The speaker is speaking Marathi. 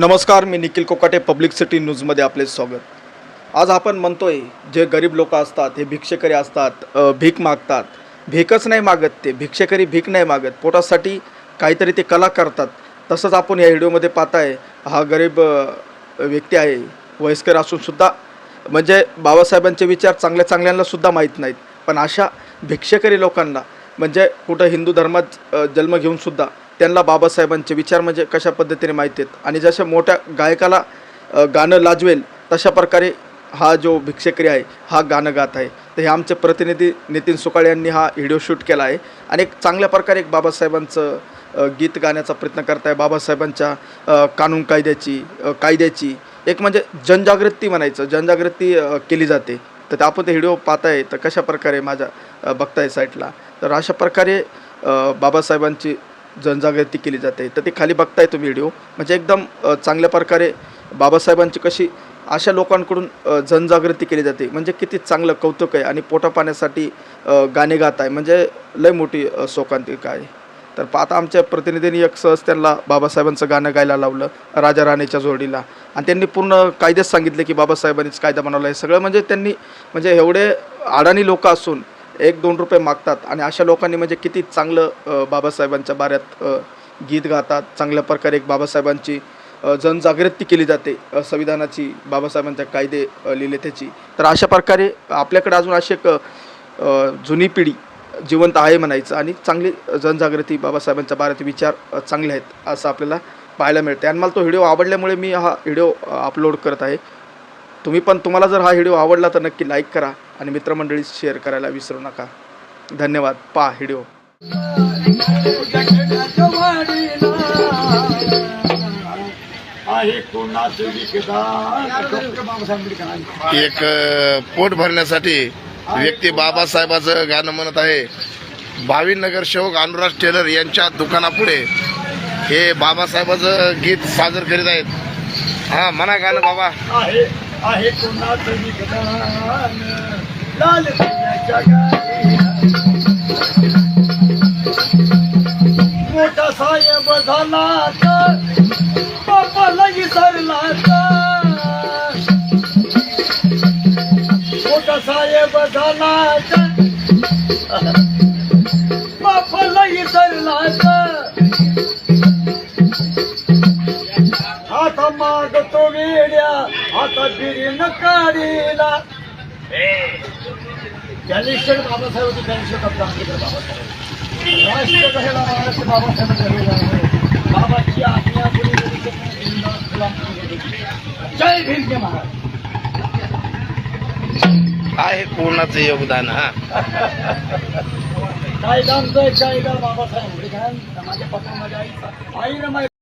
नमस्कार मी निखिल कोकाटे पब्लिक सिटी न्यूजमध्ये आपले स्वागत. आज आपण म्हणतोय जे गरीब लोक असतात हे भिक्षेकरी असतात भीक मागतात. भीकच नाही मागत ते भिक्षेकरी भीक नाही मागत. पोटासाठी काहीतरी ते कला करतात. तसंच आपण या व्हिडिओमध्ये पाहताय हा गरीब व्यक्ती आहे वयस्कर असूनसुद्धा म्हणजे बाबासाहेबांचे विचार चांगल्या चांगल्यांनासुद्धा माहीत नाहीत. पण अशा भिक्षेकरी लोकांना म्हणजे कुठं हिंदू धर्मात जन्म घेऊनसुद्धा त्यांना बाबासाहेबांचे विचार म्हणजे कशा पद्धतीने माहीत आहेत? आणि जशा मोठ्या गायकाला गाणं लाजवेल तशा प्रकारे हा जो भिक्षेकरी आहे हा गाणं गात आहे. तर हे आमचे प्रतिनिधी नितीन सुकाळे यांनी हा व्हिडिओ शूट केला आहे. आणि एक चांगल्या प्रकारे एक बाबासाहेबांचं गीत गाण्याचा प्रयत्न करत आहे बाबासाहेबांच्या कानून कायद्याची कायद्याची. एक म्हणजे जनजागृती म्हणायचं. जनजागृती केली जाते. तर ते आपण ते व्हिडिओ पाहताय. तर कशा प्रकारे माझ्या बघताय साईटला? तर अशा प्रकारे बाबासाहेबांची जनजागृती केली जाते. तर ते खाली बघताय तुम्ही व्हिडिओ म्हणजे एकदम चांगल्या प्रकारे बाबासाहेबांची कशी अशा लोकांकडून जनजागृती केली जाते. म्हणजे किती चांगलं कौतुक आहे आणि पोटापाण्यासाठी गाणे गात आहे. म्हणजे लय मोठी अ, शोकांतिका आहे. तर पाहता आमच्या प्रतिनिधींनी एक सहज त्यांना बाबासाहेबांचं गाणं गायला लावलं राजा राणीच्या जोडीला. आणि त्यांनी पूर्ण कायदेच सांगितले की बाबासाहेबांनीच कायदा बनवला आहे. सगळं म्हणजे त्यांनी म्हणजे एवढे अडाणी लोक असून एक दोन रुपये मागतात. आणि अशा लोकांनी म्हणजे किती चांगलं बाबासाहेबांच्या बाऱ्यात गीत गातात चांगल्या प्रकारे एक बाबासाहेबांची जनजागृती केली जाते संविधानाची बाबासाहेबांच्या कायदे लिहिले त्याची तर अशा प्रकारे आपल्याकडे अजून अशी एक जुनी पिढी जिवंत आहे म्हणायचं. आणि चांगली जनजागृती बाबासाहेबांच्या बाऱ्यात विचार चांगले आहेत असं आपल्याला पाहायला मिळते. आणि मला तो व्हिडिओ आवडल्यामुळे मी हा व्हिडिओ अपलोड करत आहे. तुम्ही पण तुम्हाला जर हा व्हिडिओ आवडला तर नक्की लाईक करा. आणि मित्रमंडळी शेअर करायला विसरू नका. धन्यवाद. पा हिडिओ. एक पोट भरण्यासाठी व्यक्ती बाबासाहेबाचं गाणं म्हणत आहे. भावी नगरसेवक अनुराज टेलर यांच्या दुकानापुढे हे बाबासाहेबाचं गीत सादर करीत आहेत. हा म्हणा गाणं बाबा. आहे लाल दिव्याच्या मोठा साहेब झाला तर बापाला विसरला तर. मोठा साहेब झाला तर बापाला विसरला आता आता बिरीन काढीला. कॅलिस्टर बाबासाहेब होते आंबेडकर बाबासाहेब राष्ट्र कशाला महाराष्ट्र बाबासाहेब ठरलेला आहे? बाबाची आज्ञा कोणी. जय भीम जय महाराज. आहे कोणाचं योगदान हा? कायदा आमचं कायदा बाबासाहेब. माझ्या पप्पा माझ्या आईचा. माझ्या